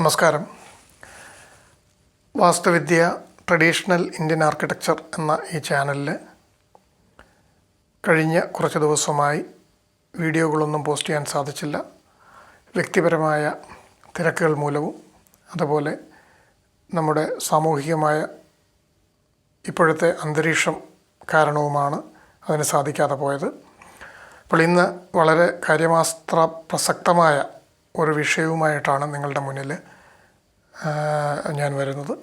നമസ്കാരം. വാസ്തുവിദ്യ traditional Indian architecture എന്ന ഈ ചാനലിൽ കഴിഞ്ഞ കുറച്ച് ദിവസമായി വീഡിയോകളൊന്നും പോസ്റ്റ് ചെയ്യാൻ സാധിച്ചില്ല. വ്യക്തിപരമായ തിരക്കുകൾ മൂലവും അതുപോലെ നമ്മുടെ സാമൂഹികമായ ഇപ്പോഴത്തെ അന്തരീക്ഷം കാരണവുമാണ് അതിന് സാധിക്കാതെ പോയത്. അപ്പോൾ ഇന്ന് വളരെ കാര്യമാസ്ത്ര പ്രസക്തമായ ഒരു വിഷയവുമായിട്ടാണ് നിങ്ങളുടെ മുന്നിൽ ഞാൻ വരുന്നത്.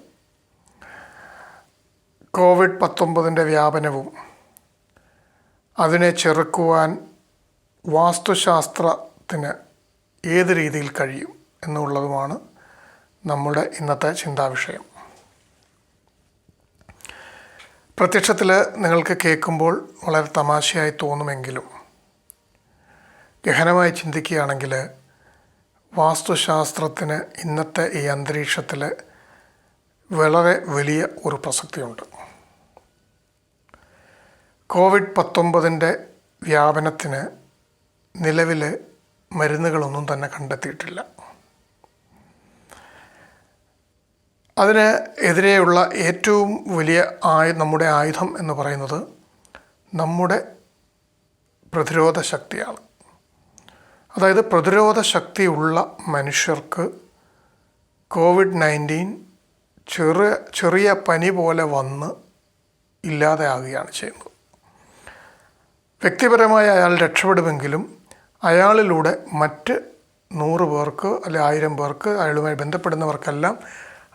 കോവിഡ് പത്തൊമ്പതിന്റെ വ്യാപനവും അതിനെ ചെറുക്കുവാൻ വാസ്തുശാസ്ത്രത്തിന് ഏത് രീതിയിൽ കഴിയും എന്നുള്ളതുമാണ് നമ്മുടെ ഇന്നത്തെ ചിന്താവിഷയം. പ്രത്യക്ഷത്തിൽ നിങ്ങൾക്ക് കേൾക്കുമ്പോൾ വളരെ തമാശയായി തോന്നുമെങ്കിലും ഗഹനമായി ചിന്തിക്കുകയാണെങ്കിൽ വാസ്തുശാസ്ത്രത്തിന് ഇന്നത്തെ ഈ അന്തരീക്ഷത്തിൽ വളരെ വലിയ ഒരു പ്രസക്തിയുണ്ട്. കോവിഡ് പത്തൊമ്പതിന്റെ വ്യാപനത്തിന് നിലവിൽ മരുന്നുകളൊന്നും തന്നെ കണ്ടെത്തിയിട്ടില്ല. അതിന് എതിരെയുള്ള ഏറ്റവും വലിയ ആയു നമ്മുടെ ആയുധം എന്ന് പറയുന്നത് നമ്മുടെ പ്രതിരോധ ശക്തിയാണ്. അതായത് പ്രതിരോധ ശക്തിയുള്ള മനുഷ്യർക്ക് കോവിഡ് നയന്റീൻ ചെറിയ ചെറിയ പനി പോലെ വന്ന് ഇല്ലാതെയാകുകയാണ് ചെയ്യുന്നത്. വ്യക്തിപരമായി അയാൾ രക്ഷപ്പെടുമെങ്കിലും അയാളിലൂടെ മറ്റ് നൂറ് പേർക്ക് അല്ലെ ആയിരം പേർക്ക് അയാളുമായി ബന്ധപ്പെടുന്നവർക്കെല്ലാം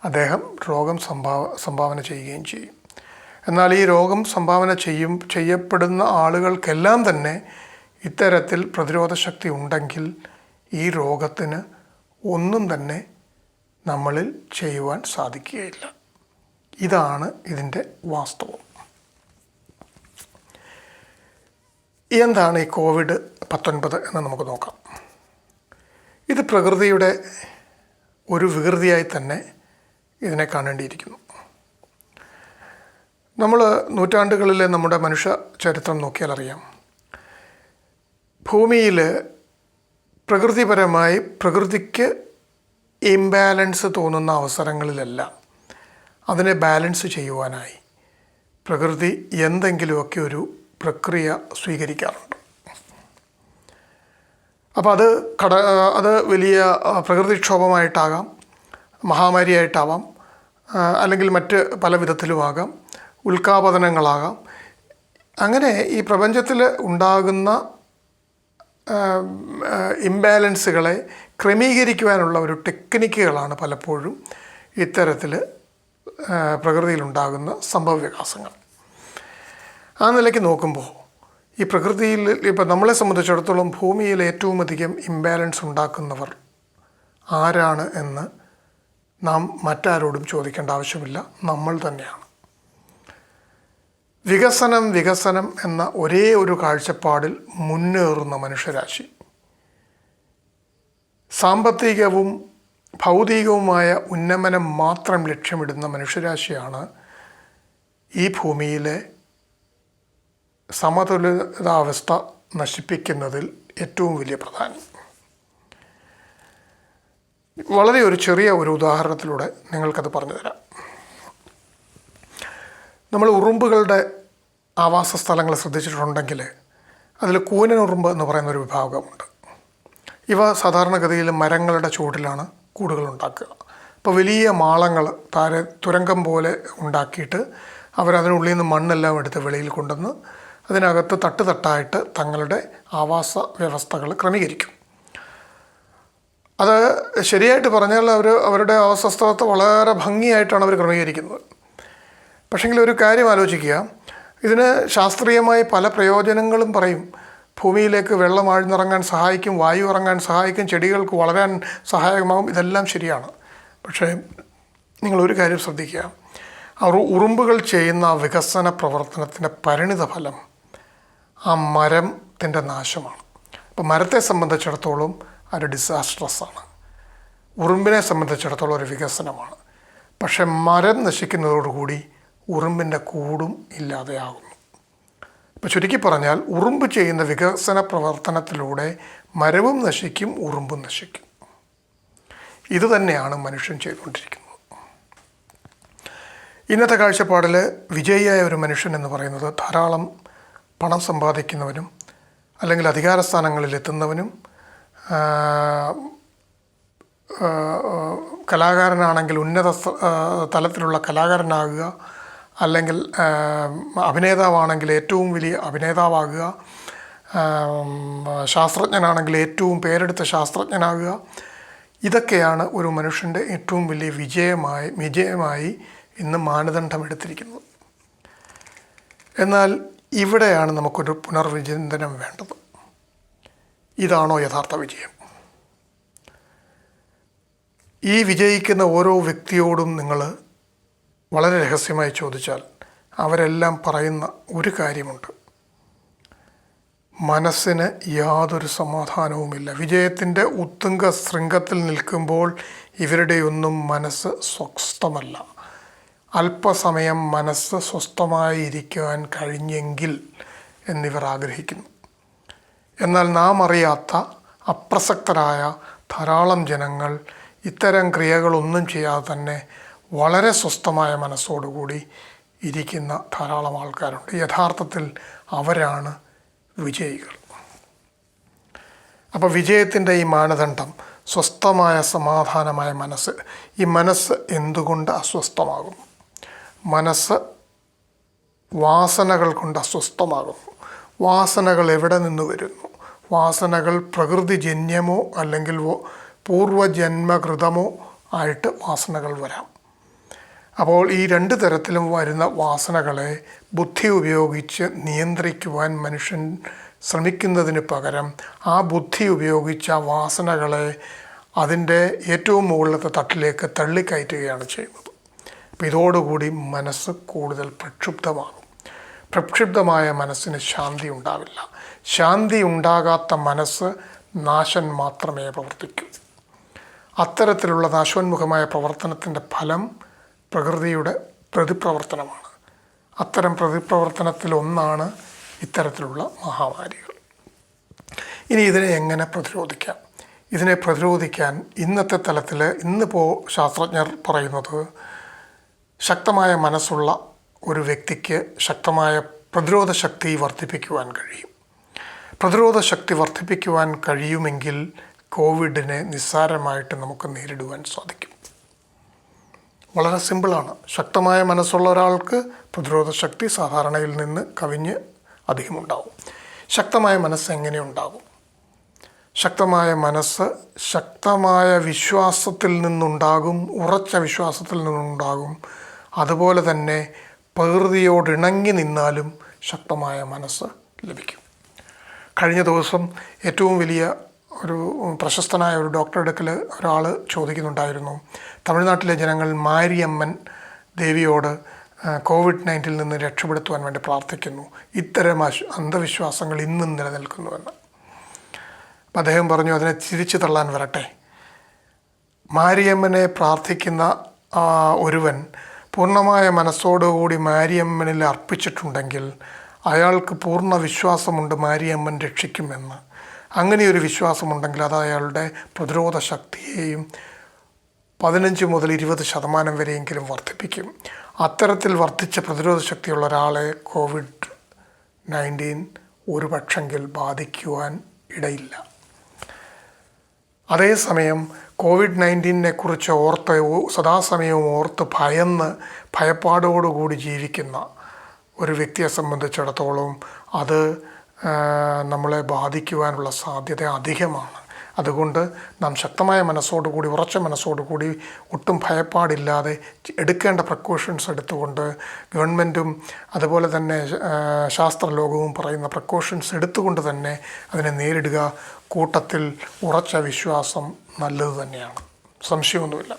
അദ്ദേഹം രോഗം സംഭാവ സംഭാവന ചെയ്യുകയും ചെയ്യും. എന്നാൽ ഈ രോഗം സംഭാവന ചെയ്യും ചെയ്യപ്പെടുന്ന ആളുകൾക്കെല്ലാം തന്നെ ഇത്തരത്തിൽ പ്രതിരോധ ശക്തി ഉണ്ടെങ്കിൽ ഈ രോഗത്തിന് ഒന്നും തന്നെ നമ്മളിൽ ചെയ്യുവാൻ സാധിക്കുകയില്ല. ഇതാണ് ഇതിന്റെ വാസ്തവം. എന്താണ് ഈ കോവിഡ് പത്തൊൻപത് എന്ന് നമുക്ക് നോക്കാം. ഇത് പ്രകൃതിയുടെ ഒരു വികൃതിയായി തന്നെ ഇതിനെ കാണേണ്ടിയിരിക്കുന്നു. നമ്മൾ നൂറ്റാണ്ടുകളിലെ നമ്മുടെ മനുഷ്യ ചരിത്രം നോക്കിയാൽ അറിയാം. ഭൂമിയിൽ പ്രകൃതിപരമായി പ്രകൃതിക്ക് ഇംബാലൻസ് തോന്നുന്ന അവസരങ്ങളിലെല്ലാം. അതിനെ ബാലൻസ് ചെയ്യുവാനായി പ്രകൃതി എന്തെങ്കിലുമൊക്കെ ഒരു പ്രക്രിയ സ്വീകരിക്കാറുണ്ട്. അപ്പോൾ അത് കട അത് വലിയ പ്രകൃതിക്ഷോഭമായിട്ടാകാം മഹാമാരിയായിട്ടാവാം അല്ലെങ്കിൽ മറ്റ് പല വിധത്തിലുമാകാം ഉൽക്കാപതനങ്ങളാകാം അങ്ങനെ ഈ പ്രപഞ്ചത്തിൽ ഉണ്ടാകുന്ന ഇംബാലൻസുകളെ ക്രമീകരിക്കുവാനുള്ള ഒരു ടെക്നിക്കുകളാണ് പലപ്പോഴും ഇത്തരത്തിൽ പ്രകൃതിയിലുണ്ടാകുന്ന സംഭവവികാസങ്ങൾ. ആ നിലയ്ക്ക് നോക്കുമ്പോൾ ഈ പ്രകൃതിയിൽ ഇപ്പം നമ്മളെ സംബന്ധിച്ചിടത്തോളം ഭൂമിയിൽ ഏറ്റവും അധികം ഇംബാലൻസ് ഉണ്ടാക്കുന്നവർ ആരാണ് എന്ന് നാം മറ്റാരോടും ചോദിക്കേണ്ട ആവശ്യമില്ല. നമ്മൾ തന്നെയാണ്. വികസനം വികസനം എന്ന ഒരേ ഒരു കാഴ്ചപ്പാടിൽ മുന്നേറുന്ന മനുഷ്യരാശി. സാമ്പത്തികവും ഭൗതികവുമായ ഉന്നമനം മാത്രം ലക്ഷ്യമിടുന്ന മനുഷ്യരാശിയാണ് ഈ ഭൂമിയിലെ സമതുലിതാവസ്ഥ നശിപ്പിക്കുന്നതിൽ ഏറ്റവും വലിയ പ്രധാനം. വളരെ ഒരു ചെറിയ ഒരു ഉദാഹരണത്തിലൂടെ നിങ്ങൾക്കത് പറഞ്ഞു തരാം നമ്മൾ ഉറുമ്പുകളുടെ ആവാസ സ്ഥലങ്ങൾ ശ്രദ്ധിച്ചിട്ടുണ്ടെങ്കിൽ അതിൽ കൂനൻ ഉറുമ്പ് എന്ന് പറയുന്ന ഒരു വിഭാഗമുണ്ട്. ഇവ സാധാരണഗതിയിൽ മരങ്ങളുടെ ചുവട്ടിലാണ് കൂടുകൾ ഉണ്ടാക്കുക. അപ്പോൾ വലിയ മാളങ്ങൾ താര തുരങ്കം പോലെ ഉണ്ടാക്കിയിട്ട് അവരതിനുള്ളിൽ നിന്ന് മണ്ണെല്ലാം എടുത്ത് വെളിയിൽ കൊണ്ടുവന്ന് അതിനകത്ത് തട്ട് തട്ടായിട്ട് തങ്ങളുടെ ആവാസ വ്യവസ്ഥകൾ ക്രമീകരിക്കും. അത് ശരിയായിട്ട് പറഞ്ഞാൽ അവർ അവരുടെ ആവാസ സ്ഥലത്ത് വളരെ ഭംഗിയായിട്ടാണ് അവർ ക്രമീകരിക്കുന്നത്. പക്ഷെങ്കിൽ ഒരു കാര്യം ആലോചിക്കുക. ഇതിന് ശാസ്ത്രീയമായി പല പ്രയോജനങ്ങളും പറയും. ഭൂമിയിലേക്ക് വെള്ളം ആഴ്ന്നിറങ്ങാൻ സഹായിക്കും വായു ഇറങ്ങാൻ സഹായിക്കും ചെടികൾക്ക് വളരാൻ സഹായകമാകും. ഇതെല്ലാം ശരിയാണ്. പക്ഷേ നിങ്ങളൊരു കാര്യം ശ്രദ്ധിക്കുക. അവർ ഉറുമ്പുകൾ ചെയ്യുന്ന വികസന പ്രവർത്തനത്തിന്റെ പരിണിത ഫലം ആ മരത്തിന്റെ നാശമാണ്. അപ്പോൾ മരത്തെ സംബന്ധിച്ചിടത്തോളം ഒരു ഡിസാസ്ട്രസ് ആണ്. ഉറുമ്പിനെ സംബന്ധിച്ചിടത്തോളം ഒരു വികസനമാണ്. പക്ഷേ മരം നശിക്കുന്നതോടുകൂടി ഉറുമ്പിന്റെ കൂടും ഇല്ലാതെയാകുന്നു. ഇപ്പോൾ ചുരുക്കി പറഞ്ഞാൽ ഉറുമ്പ് ചെയ്യുന്ന വികസന പ്രവർത്തനത്തിലൂടെ മരവും നശിക്കും ഉറുമ്പും നശിക്കും. ഇതുതന്നെയാണ് മനുഷ്യൻ ചെയ്തുകൊണ്ടിരിക്കുന്നത്. ഇന്നത്തെ കാഴ്ചപ്പാടിൽ വിജയിയായ ഒരു മനുഷ്യൻ എന്ന് പറയുന്നത് ധാരാളം പണം സമ്പാദിക്കുന്നവനും അല്ലെങ്കിൽ അധികാരസ്ഥാനങ്ങളിൽ എത്തുന്നവനും കലാകാരനാണെങ്കിൽ ഉന്നത തലത്തിലുള്ള കലാകാരനാകുക അല്ലെങ്കിൽ അഭിനേതാവാണെങ്കിൽ ഏറ്റവും വലിയ അഭിനേതാവാകുക ശാസ്ത്രജ്ഞനാണെങ്കിൽ ഏറ്റവും പേരെടുത്ത ശാസ്ത്രജ്ഞനാകുക. ഇതൊക്കെയാണ് ഒരു മനുഷ്യന്റെ ഏറ്റവും വലിയ വിജയമായി വിജയമായി ഇന്ന് മാനദണ്ഡം എടുത്തിരിക്കുന്നത് എന്നാൽ ഇവിടെയാണ് നമുക്കൊരു പുനർവിചിന്തനം വേണ്ടത്. ഇതാണോ യഥാർത്ഥ വിജയം? ഈ വിജയിക്കുന്ന ഓരോ വ്യക്തിയോടും നിങ്ങൾ വളരെ രഹസ്യമായി ചോദിച്ചാൽ അവരെല്ലാം പറയുന്ന ഒരു കാര്യമുണ്ട്. മനസ്സിന് യാതൊരു സമാധാനവുമില്ല. വിജയത്തിന്റെ ഉത്തുംഗ ശൃംഗത്തിൽ നിൽക്കുമ്പോൾ ഇവരുടെയൊന്നും മനസ്സ് സ്വസ്ഥമല്ല. അല്പസമയം മനസ്സ് സ്വസ്ഥമായി ഇരിക്കുവാൻ കഴിഞ്ഞെങ്കിൽ എന്നിവർ ആഗ്രഹിക്കുന്നു. എന്നാൽ നാം അറിയാത്ത അപ്രസക്തരായ ധാരാളം ജനങ്ങൾ ഇത്തരം ക്രിയകളൊന്നും ചെയ്യാതെ തന്നെ വളരെ സ്വസ്ഥമായ മനസ്സോടുകൂടി ഇരിക്കുന്ന ധാരാളം ആൾക്കാരുണ്ട്. യഥാർത്ഥത്തിൽ അവരാണ് വിജയികൾ. അപ്പോൾ വിജയത്തിന്റെ ഈ മാനദണ്ഡം സ്വസ്ഥമായ സമാധാനമായ മനസ്സ് ഈ മനസ്സ് എന്തുകൊണ്ട് അസ്വസ്ഥമാകും? മനസ്സ് വാസനകൾ കൊണ്ട് അസ്വസ്ഥമാകും വാസനകൾ എവിടെ നിന്ന് വരുന്നു? വാസനകൾ പ്രകൃതിജന്യമോ അല്ലെങ്കിൽ പൂർവജന്മകൃതമോ ആയിട്ട് വാസനകൾ വരാം. അപ്പോൾ ഈ രണ്ട് തരത്തിലും വരുന്ന വാസനകളെ ബുദ്ധി ഉപയോഗിച്ച് നിയന്ത്രിക്കുവാൻ മനുഷ്യൻ ശ്രമിക്കുന്നതിന് പകരം ആ ബുദ്ധി ഉപയോഗിച്ച വാസനകളെ അതിന്റെ ഏറ്റവും മുകളിലത്തെ തട്ടിലേക്ക് തള്ളിക്കയറ്റുകയാണ് ചെയ്യുന്നത്. അപ്പോൾ ഇതോടുകൂടി മനസ്സ് കൂടുതൽ പ്രക്ഷുബ്ധമാകും. പ്രക്ഷുബ്ധമായ മനസ്സിന് ശാന്തി ഉണ്ടാവില്ല. ശാന്തി ഉണ്ടാകാത്ത മനസ്സ് നാശൻ മാത്രമേ പ്രവർത്തിക്കൂ. അത്തരത്തിലുള്ള നാശോന്മുഖമായ പ്രവർത്തനത്തിന്റെ ഫലം പ്രകൃതിയുടെ പ്രതിപ്രവർത്തനമാണ്. അത്തരം പ്രതിപ്രവർത്തനത്തിൽ ഒന്നാണ് ഇത്തരത്തിലുള്ള മഹാമാരികൾ. ഇനി ഇതിനെ എങ്ങനെ പ്രതിരോധിക്കാം? ഇതിനെ പ്രതിരോധിക്കാൻ ഇന്നത്തെ തലത്തിൽ ഇന്നിപ്പോൾ ശാസ്ത്രജ്ഞർ പറയുന്നത് ശക്തമായ മനസ്സുള്ള ഒരു വ്യക്തിക്ക് ശക്തമായ പ്രതിരോധ ശക്തി വർദ്ധിപ്പിക്കുവാൻ കഴിയും. പ്രതിരോധ ശക്തി വർദ്ധിപ്പിക്കുവാൻ കഴിയുമെങ്കിൽ കോവിഡിനെ നിസ്സാരമായിട്ട് നമുക്ക് നേരിടുവാൻ സാധിക്കും. വളരെ സിമ്പിളാണ്. ശക്തമായ മനസ്സുള്ള ഒരാൾക്ക് പ്രതിരോധ ശക്തി സാധാരണയിൽ നിന്ന് കവിഞ്ഞ് അധികമുണ്ടാവും. ശക്തമായ മനസ്സ് എങ്ങനെ ഉണ്ടാകും? ശക്തമായ മനസ്സ് ശക്തമായ വിശ്വാസത്തിൽ നിന്നുണ്ടാകും ഉറച്ച വിശ്വാസത്തിൽ നിന്നുണ്ടാകും. അതുപോലെ തന്നെ പ്രകൃതിയോടിണങ്ങി നിന്നാലും ശക്തമായ മനസ്സ് ലഭിക്കും. കഴിഞ്ഞ ദിവസം ഏറ്റവും വലിയ ഒരു പ്രശസ്തനായ ഒരു ഡോക്ടറുടെ അടുക്കൽ ഒരാൾ ചോദിക്കുന്നുണ്ടായിരുന്നു. തമിഴ്നാട്ടിലെ ജനങ്ങൾ മാരിയമ്മൻ ദേവിയോട് കോവിഡ് നയന്റീനിൽ നിന്ന് രക്ഷപ്പെടുത്തുവാൻ വേണ്ടി പ്രാർത്ഥിക്കുന്നു. ഇത്തരം അന്ധവിശ്വാസങ്ങൾ ഇന്നും നിലനിൽക്കുന്നുവെന്ന്. അപ്പം അദ്ദേഹം പറഞ്ഞു അതിനെ ചിരിച്ചു തള്ളാൻ വരട്ടെ. മാരിയമ്മനെ പ്രാർത്ഥിക്കുന്ന ഒരുവൻ പൂർണമായ മനസ്സോടുകൂടി മാരിയമ്മനിൽ അർപ്പിച്ചിട്ടുണ്ടെങ്കിൽ അയാൾക്ക് പൂർണ വിശ്വാസമുണ്ട് മാരിയമ്മൻ രക്ഷിക്കുമെന്ന്. അങ്ങനെയൊരു വിശ്വാസമുണ്ടെങ്കിൽ അത് അയാളുടെ പ്രതിരോധ ശക്തിയെയും പതിനഞ്ച് മുതൽ ഇരുപത് ശതമാനം വരെയെങ്കിലും വർദ്ധിപ്പിക്കും. അത്തരത്തിൽ വർദ്ധിച്ച പ്രതിരോധ ശക്തിയുള്ള ഒരാളെ കോവിഡ് നയന്റീൻ ഒരു പക്ഷെങ്കിൽ ബാധിക്കുവാൻ ഇടയില്ല. അതേസമയം കോവിഡ് നയന്റീനെ കുറിച്ച് ഓർത്ത് സദാസമയവും ഓർത്ത് ഭയന്ന് ഭയപ്പാടോടുകൂടി ജീവിക്കുന്ന ഒരു വ്യക്തിയെ സംബന്ധിച്ചിടത്തോളം അത് നമ്മളെ ബാധിക്കുവാനുള്ള സാധ്യത അധികമാണ്. അതുകൊണ്ട് നാം ശക്തമായ മനസ്സോടുകൂടി ഉറച്ച മനസ്സോടുകൂടി ഒട്ടും ഭയപ്പാടില്ലാതെ എടുക്കേണ്ട പ്രക്കോഷൻസ് എടുത്തുകൊണ്ട് ഗവൺമെന്റും അതുപോലെ തന്നെ ശാസ്ത്രലോകവും പറയുന്ന പ്രക്കോഷൻസ് എടുത്തുകൊണ്ട് തന്നെ അതിനെ നേരിടുക കൂട്ടത്തിൽ ഉറച്ച വിശ്വാസം നല്ലത് തന്നെയാണ്. സംശയമൊന്നുമില്ല.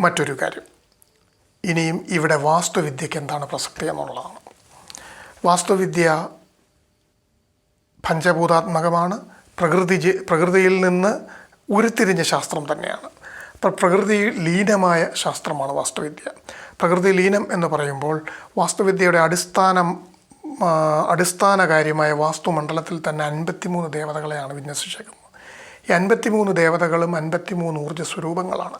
മറ്റൊരു കാര്യം. ഇനിയും ഇവിടെ വാസ്തുവിദ്യയ്ക്ക് എന്താണ് പ്രസക്തി എന്നുള്ളതാണ്. വാസ്തുവിദ്യ പഞ്ചഭൂതാത്മകമാണ്. പ്രകൃതി പ്രകൃതിയിൽ നിന്ന് ഉരുത്തിരിഞ്ഞ ശാസ്ത്രം തന്നെയാണ്. അപ്പോൾ പ്രകൃതി ലീനമായ ശാസ്ത്രമാണ് വാസ്തുവിദ്യ. പ്രകൃതി ലീനം എന്ന് പറയുമ്പോൾ വാസ്തുവിദ്യയുടെ അടിസ്ഥാനം അടിസ്ഥാന കാര്യമായ വാസ്തുമണ്ഡലത്തിൽ തന്നെ അൻപത്തിമൂന്ന് ദേവതകളെയാണ് വിന്യസിച്ചേക്കുന്നത്. ഈ അൻപത്തിമൂന്ന് ദേവതകളും അൻപത്തിമൂന്ന് ഊർജ സ്വരൂപങ്ങളാണ്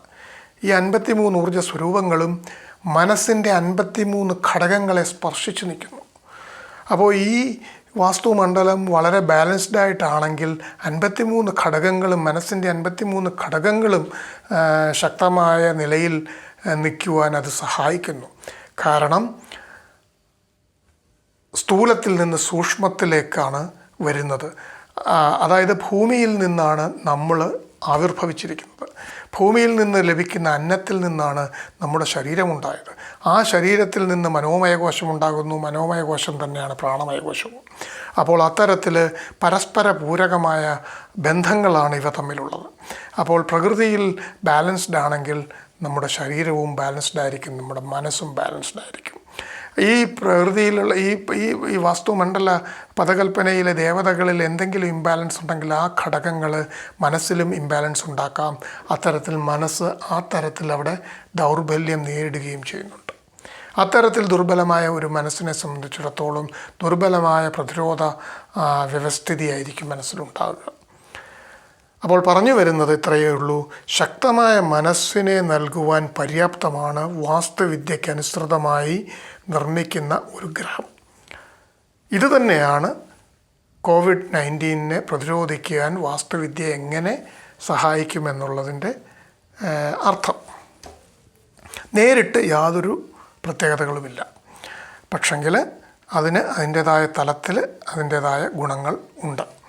ഈ അൻപത്തിമൂന്ന് ഊർജ സ്വരൂപങ്ങളും മനസ്സിന്റെ അൻപത്തിമൂന്ന് ഘടകങ്ങളെ സ്പർശിച്ചു നിൽക്കുന്നു. അപ്പോൾ ഈ വാസ്തുമണ്ഡലം വളരെ ബാലൻസ്ഡ് ആയിട്ടാണെങ്കിൽ അൻപത്തിമൂന്ന് ഘടകങ്ങളും മനസ്സിന്റെ അൻപത്തിമൂന്ന് ഘടകങ്ങളും ശക്തമായ നിലയിൽ നിൽക്കുവാൻ അത് സഹായിക്കുന്നു. കാരണം സ്ഥൂലത്തിൽ നിന്ന് സൂക്ഷ്മത്തിലേക്കാണ് വരുന്നത്. അതായത് ഭൂമിയിൽ നിന്നാണ് നമ്മൾ ആവിർഭവിച്ചിരിക്കുന്നത്. ഭൂമിയിൽ നിന്ന് ലഭിക്കുന്ന അന്നത്തിൽ നിന്നാണ് നമ്മുടെ ശരീരമുണ്ടായത്. ആ ശരീരത്തിൽ നിന്ന് മനോമയകോശം ഉണ്ടാകുന്നു മനോമയകോശം തന്നെയാണ് പ്രാണമയകോശവും. അപ്പോൾ അത്തരത്തിൽ പരസ്പര പൂരകമായ ബന്ധങ്ങളാണ് ഇവ തമ്മിലുള്ളത്. അപ്പോൾ പ്രകൃതിയിൽ ബാലൻസ്ഡ് ആണെങ്കിൽ നമ്മുടെ ശരീരവും ബാലൻസ്ഡ് ആയിരിക്കും നമ്മുടെ മനസ്സും ബാലൻസ്ഡ് ആയിരിക്കും. ഈ പ്രകൃതിയിലുള്ള ഈ ഈ വാസ്തുമണ്ഡല പദകൽപ്പനയിലെ ദേവതകളിൽ എന്തെങ്കിലും ഇംബാലൻസ് ഉണ്ടെങ്കിൽ ആ ഘടകങ്ങൾ മനസ്സിലും ഇംബാലൻസ് ഉണ്ടാക്കാം. അത്തരത്തിൽ മനസ്സ് ആ തരത്തിൽ അവിടെ ദൗർബല്യം നേരിടുകയും ചെയ്യുന്നുണ്ട്. അത്തരത്തിൽ ദുർബലമായ ഒരു മനസ്സിനെ സംബന്ധിച്ചിടത്തോളം ദുർബലമായ പ്രതിരോധ വ്യവസ്ഥിതിയായിരിക്കും മനസ്സിലുണ്ടാകുക അപ്പോൾ പറഞ്ഞു വരുന്നത് ഇത്രയേ ഉള്ളൂ. ശക്തമായ മനസ്സിനെ നൽകുവാൻ പര്യാപ്തമാണ് വാസ്തുവിദ്യയ്ക്ക് അനുസൃതമായി നിർമ്മിക്കുന്ന ഒരു ഗ്രഹം. ഇതുതന്നെയാണ് കോവിഡ് നയന്റീനിനെ പ്രതിരോധിക്കാൻ വാസ്തുവിദ്യ എങ്ങനെ സഹായിക്കുമെന്നുള്ളതിന്റെ അർത്ഥം. നേരിട്ട് യാതൊരു പ്രത്യേകതകളുമില്ല. പക്ഷെങ്കിൽ അതിന് അതിന്റേതായ തലത്തിൽ അതിന്റേതായ ഗുണങ്ങൾ ഉണ്ട്.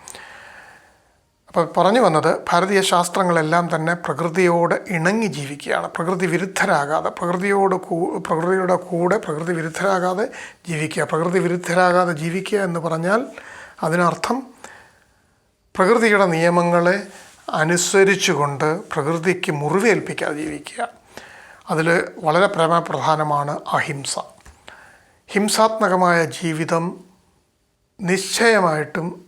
അപ്പോൾ പറഞ്ഞു വന്നത് ഭാരതീയ ശാസ്ത്രങ്ങളെല്ലാം തന്നെ പ്രകൃതിയോട് ഇണങ്ങി ജീവിക്കുകയാണ്. പ്രകൃതി വിരുദ്ധരാകാതെ പ്രകൃതിയോട് പ്രകൃതിയുടെ കൂടെ പ്രകൃതി വിരുദ്ധരാകാതെ ജീവിക്കുക. പ്രകൃതി വിരുദ്ധരാകാതെ ജീവിക്കുക എന്ന് പറഞ്ഞാൽ അതിനർത്ഥം പ്രകൃതിയുടെ നിയമങ്ങളെ അനുസരിച്ചുകൊണ്ട് പ്രകൃതിക്ക് മുറിവേൽപ്പിക്കാതെ ജീവിക്കുക. അതിൽ വളരെ പ്രധാനമാണ് അഹിംസ. ഹിംസാത്മകമായ ജീവിതം നിശ്ചയമായിട്ടും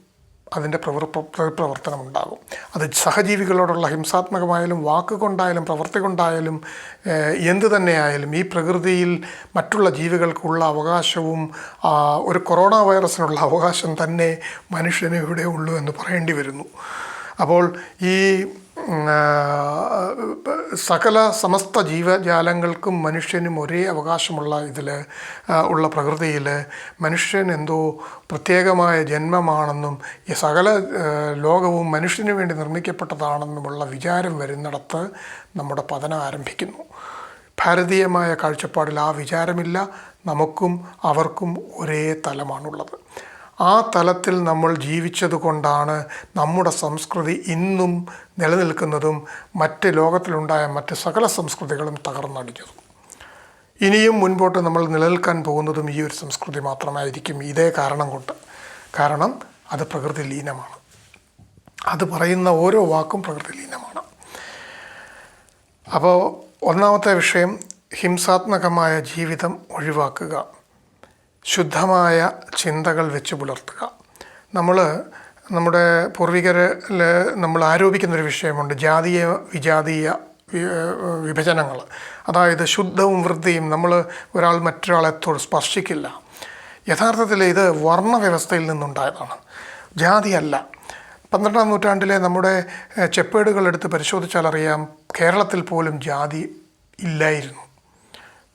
അതിന്റെ പ്രവർ പ്ര- പ്രവർത്തനം ഉണ്ടാകും അത് സഹജീവികളോടുള്ള ഹിംസാത്മകമായാലും വാക്കുകൊണ്ടായാലും പ്രവൃത്തി കൊണ്ടായാലും എന്ത് തന്നെയായാലും ഈ പ്രകൃതിയിൽ മറ്റുള്ള ജീവികൾക്കുള്ള അവകാശവും ഒരു കൊറോണ വൈറസിനുള്ള അവകാശം തന്നെ മനുഷ്യന് ഇവിടെ ഉള്ളൂ എന്ന് പറയേണ്ടി വരുന്നു. അപ്പോൾ ഈ സകല സമസ്ത ജീവജാലങ്ങൾക്കും മനുഷ്യനും ഒരേ അവകാശമുള്ള ഇതിൽ ഉള്ള പ്രകൃതിയിൽ മനുഷ്യൻ എന്തോ പ്രത്യേകമായ ജന്മമാണെന്നും ഈ സകല ലോകവും മനുഷ്യന് വേണ്ടി നിർമ്മിക്കപ്പെട്ടതാണെന്നുമുള്ള വിചാരം വരുന്നിടത്ത് നമ്മുടെ പതനം ആരംഭിക്കുന്നു. ഭാരതീയമായ കാഴ്ചപ്പാടിൽ ആ വിചാരമില്ല. നമുക്കും അവർക്കും ഒരേ തലമാണുള്ളത്. ആ തലത്തിൽ നമ്മൾ ജീവിച്ചതുകൊണ്ടാണ് നമ്മുടെ സംസ്കൃതി ഇന്നും നിലനിൽക്കുന്നതും മറ്റ് ലോകത്തിലുണ്ടായ മറ്റ് സകല സംസ്കൃതികളും തകർന്നടിഞ്ഞതും ഇനിയും മുൻപോട്ട് നമ്മൾ നിലനിൽക്കാൻ പോകുന്നതും ഈ ഒരു സംസ്കൃതി മാത്രമായിരിക്കും ഇതേ കാരണം കൊണ്ട്. കാരണം അത് പ്രകൃതി ലീനമാണ്. അത് പറയുന്ന ഓരോ വാക്കും പ്രകൃതി ലീനമാണ്. അപ്പോൾ ഒന്നാമത്തെ വിഷയം ഹിംസാത്മകമായ ജീവിതം ഒഴിവാക്കുക. ശുദ്ധമായ ചിന്തകൾ വെച്ച് പുലർത്തുക. നമ്മൾ നമ്മുടെ പൂർവികരിൽ നമ്മൾ ആരോപിക്കുന്നൊരു വിഷയമുണ്ട്. ജാതീയ വിജാതീയ വിഭജനങ്ങൾ അതായത് ശുദ്ധവും വൃത്തിയും നമ്മൾ ഒരാൾ മറ്റൊരാളെ സ്പർശിക്കില്ല. യഥാർത്ഥത്തിൽ ഇത് വർണവ്യവസ്ഥയിൽ നിന്നുണ്ടായതാണ്. ജാതിയല്ല. പന്ത്രണ്ടാം നൂറ്റാണ്ടിലെ നമ്മുടെ ചെപ്പേടുകൾ എടുത്ത് പരിശോധിച്ചാൽ അറിയാം കേരളത്തിൽ പോലും ജാതി ഇല്ലായിരുന്നു.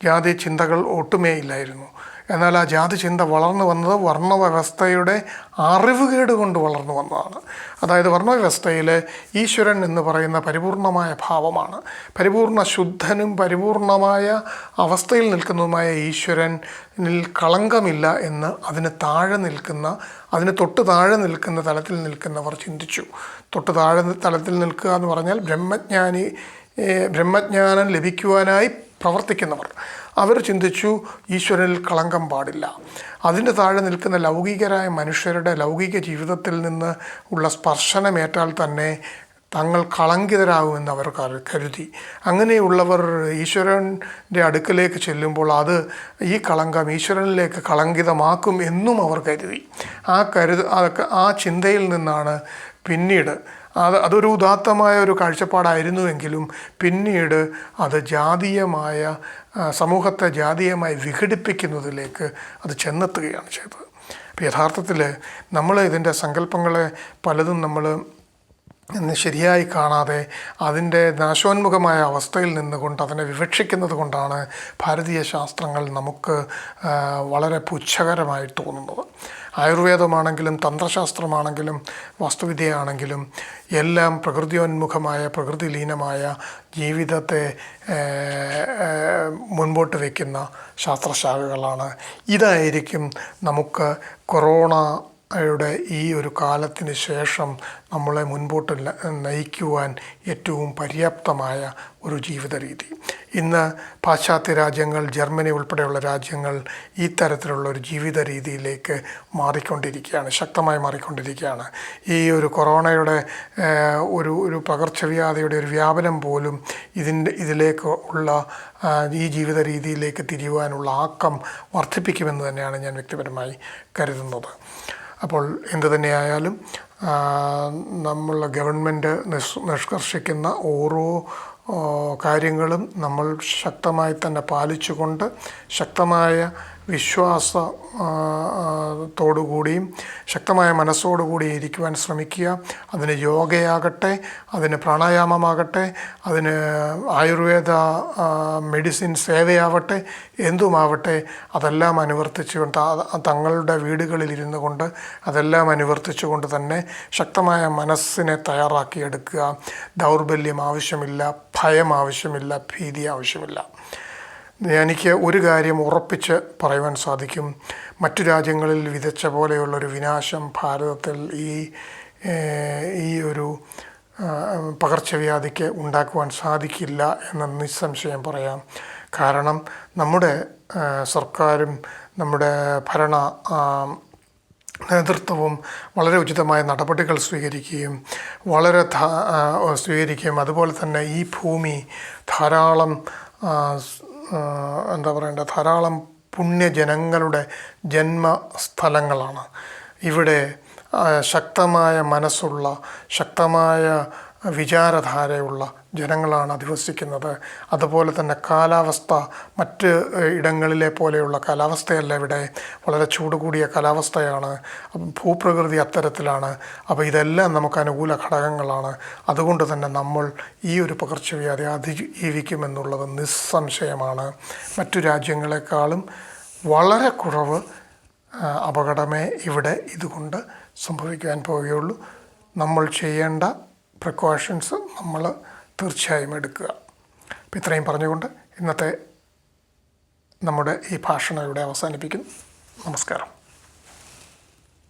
ജാതി ചിന്തകൾ ഒട്ടുമേ ഇല്ലായിരുന്നു. എന്നാൽ ആ ജാതി ചിന്ത വളർന്നു വന്നത് വർണവ്യവസ്ഥയുടെ അറിവുകേട് കൊണ്ട് വളർന്നു വന്നതാണ്. അതായത് വർണവ്യവസ്ഥയിൽ ഈശ്വരൻ എന്ന് പറയുന്ന പരിപൂർണമായ ഭാവമാണ്. പരിപൂർണ ശുദ്ധനും പരിപൂർണമായ അവസ്ഥയിൽ നിൽക്കുന്നതുമായ ഈശ്വരനിൽ കളങ്കമില്ല എന്ന് അതിന് താഴെ നിൽക്കുന്ന അതിന് തൊട്ട് താഴെ നിൽക്കുന്ന തലത്തിൽ നിൽക്കുന്നവർ ചിന്തിച്ചു. തൊട്ട് താഴെ തലത്തിൽ നിൽക്കുക എന്ന് പറഞ്ഞാൽ ബ്രഹ്മജ്ഞാനി ബ്രഹ്മജ്ഞാനം ലഭിക്കുവാനായി പ്രവർത്തിക്കുന്നവർ. അവർ ചിന്തിച്ചു ഈശ്വരനിൽ കളങ്കം പാടില്ല. അതിന്റെ താഴെ നിൽക്കുന്ന ലൗകികരായ മനുഷ്യരുടെ ലൗകിക ജീവിതത്തിൽ നിന്ന് ഉള്ള സ്പർശനമേറ്റാൽ തന്നെ തങ്ങൾ കളങ്കിതരാകുമെന്ന് അവർ കരു- കരുതി. അങ്ങനെയുള്ളവർ ഈശ്വരന്റെ അടുക്കലേക്ക് ചെല്ലുമ്പോൾ അത് ഈ കളങ്കം ഈശ്വരനിലേക്ക് കളങ്കിതമാക്കും എന്നും അവർ കരുതി. ആ കരു ആ ചിന്തയിൽ നിന്നാണ് പിന്നീട് അത് അതൊരു ഉദാത്തമായ ഒരു കാഴ്ചപ്പാടായിരുന്നുവെങ്കിലും പിന്നീട് അത് ജാതീയമായ സമൂഹത്തെ ജാതീയമായി വിഘടിപ്പിക്കുന്നതിലേക്ക് അത് ചെന്നെത്തുകയാണ് ചെയ്തത്. അപ്പോൾ യഥാർത്ഥത്തിൽ നമ്മൾ ഇതിന്റെ സങ്കല്പങ്ങളെ പലതും നമ്മൾ ശരിയായി കാണാതെ അതിന്റെ നാശോന്മുഖമായ അവസ്ഥയിൽ നിന്നുകൊണ്ട് അതിനെ വിവക്ഷിക്കുന്നത് കൊണ്ടാണ് ഭാരതീയ ശാസ്ത്രങ്ങൾ നമുക്ക് വളരെ പുച്ഛകരമായി തോന്നുന്നത്. ആയുർവേദമാണെങ്കിലും തന്ത്രശാസ്ത്രമാണെങ്കിലും വാസ്തുവിദ്യയാണെങ്കിലും എല്ലാം പ്രകൃതിയോന്മുഖമായ പ്രകൃതിലീനമായ ജീവിതത്തെ മുൻപോട്ട് വയ്ക്കുന്ന ശാസ്ത്രശാഖകളാണ്. ഇതായിരിക്കും നമുക്ക് കൊറോണ യുടെ ഈ ഒരു കാലത്തിന് ശേഷം നമ്മളെ മുൻപോട്ട് നയിക്കുവാൻ ഏറ്റവും പര്യാപ്തമായ ഒരു ജീവിത രീതി ഇന്ന് പാശ്ചാത്യ രാജ്യങ്ങൾ ജർമ്മനി ഉൾപ്പെടെയുള്ള രാജ്യങ്ങൾ ഈ തരത്തിലുള്ള ഒരു ജീവിത രീതിയിലേക്ക് മാറിക്കൊണ്ടിരിക്കുകയാണ് ശക്തമായി മാറിക്കൊണ്ടിരിക്കുകയാണ്. ഈ ഒരു കൊറോണയുടെ ഒരു ഒരു പകർച്ചവ്യാധിയുടെ ഒരു വ്യാപനം പോലും ഇതിന്റെ ഇതിലേക്ക് ഉള്ള ഈ ജീവിത രീതിയിലേക്ക് തിരിയുവാനുള്ള ആക്കം വർദ്ധിപ്പിക്കുമെന്ന് തന്നെയാണ് ഞാൻ വ്യക്തിപരമായി കരുതുന്നത്. അപ്പോൾ എന്തു തന്നെയായാലും നമ്മളെ ഗവൺമെന്റ് നിഷ്കർഷിക്കുന്ന ഓരോ കാര്യങ്ങളും നമ്മൾ ശക്തമായി തന്നെ പാലിച്ചുകൊണ്ട് ശക്തമായ വിശ്വാസ ആ, ആ, ത്തോടുകൂടിയും ശക്തമായ മനസ്സോടുകൂടി ഇരിക്കുവാൻ ശ്രമിക്കുക. അതിന് യോഗയാകട്ടെ അതിന് പ്രാണായാമമാകട്ടെ അതിന് ആയുർവേദ മെഡിസിൻ സേവയാവട്ടെ എന്തുമാവട്ടെ അതെല്ലാം അനുവർത്തിച്ചുകൊണ്ട് തങ്ങളുടെ തങ്ങളുടെ വീടുകളിലിരുന്നു കൊണ്ട് അതെല്ലാം അനുവർത്തിച്ചുകൊണ്ട് തന്നെ ശക്തമായ മനസ്സിനെ തയ്യാറാക്കിയെടുക്കുക. ദൗർബല്യം ആവശ്യമില്ല ഭയം ആവശ്യമില്ല ഭീതി ആവശ്യമില്ല. എനിക്ക് ഒരു കാര്യം ഉറപ്പിച്ച് പറയുവാൻ സാധിക്കും. മറ്റു രാജ്യങ്ങളിൽ വിതച്ച പോലെയുള്ളൊരു വിനാശം ഭാരതത്തിൽ ഈ ഈ ഒരു പകർച്ചവ്യാധിക്ക് ഉണ്ടാക്കുവാൻ സാധിക്കില്ല എന്ന് നിസ്സംശയം പറയാം. കാരണം നമ്മുടെ സർക്കാരും നമ്മുടെ ഭരണ നേതൃത്വവും വളരെ ഉചിതമായ നടപടികൾ സ്വീകരിക്കുകയും വളരെ സ്വീകരിക്കുകയും അതുപോലെ തന്നെ ഈ ഭൂമി ധാരാളം എന്താ പറയേണ്ടത്? ധാരാളം പുണ്യജനങ്ങളുടെ ജന്മസ്ഥലങ്ങളാണ്. ഇവിടെ ശക്തമായ മനസ്സുള്ള ശക്തമായ വിചാരധാരയുള്ള ജനങ്ങളാണ് അധിവസിക്കുന്നത്. അതുപോലെ തന്നെ കാലാവസ്ഥ മറ്റ് ഇടങ്ങളിലെ പോലെയുള്ള കാലാവസ്ഥയല്ല ഇവിടെ. വളരെ ചൂട് കൂടിയ കാലാവസ്ഥയാണ് ഭൂപ്രകൃതി അത്തരത്തിലാണ്. അപ്പോൾ ഇതെല്ലാം നമുക്ക് അനുകൂല ഘടകങ്ങളാണ്. അതുകൊണ്ട് തന്നെ നമ്മൾ ഈ ഒരു പകർച്ചവ്യാധി അതിജീവിക്കുമെന്നുള്ളത് നിസ്സംശയമാണ്. മറ്റു രാജ്യങ്ങളെക്കാളും വളരെ കുറവ് അപകടമേ ഇവിടെ ഇതുകൊണ്ട് സംഭവിക്കാൻ പോവുകയുള്ളൂ. നമ്മൾ ചെയ്യേണ്ട പ്രിക്കോഷൻസ് നമ്മൾ തീർച്ചയായും എടുക്കുക. അപ്പം ഇത്രയും പറഞ്ഞുകൊണ്ട് ഇന്നത്തെ നമ്മുടെ ഈ ഭാഷണം ഇവിടെ അവസാനിപ്പിക്കുന്നു. നമസ്കാരം.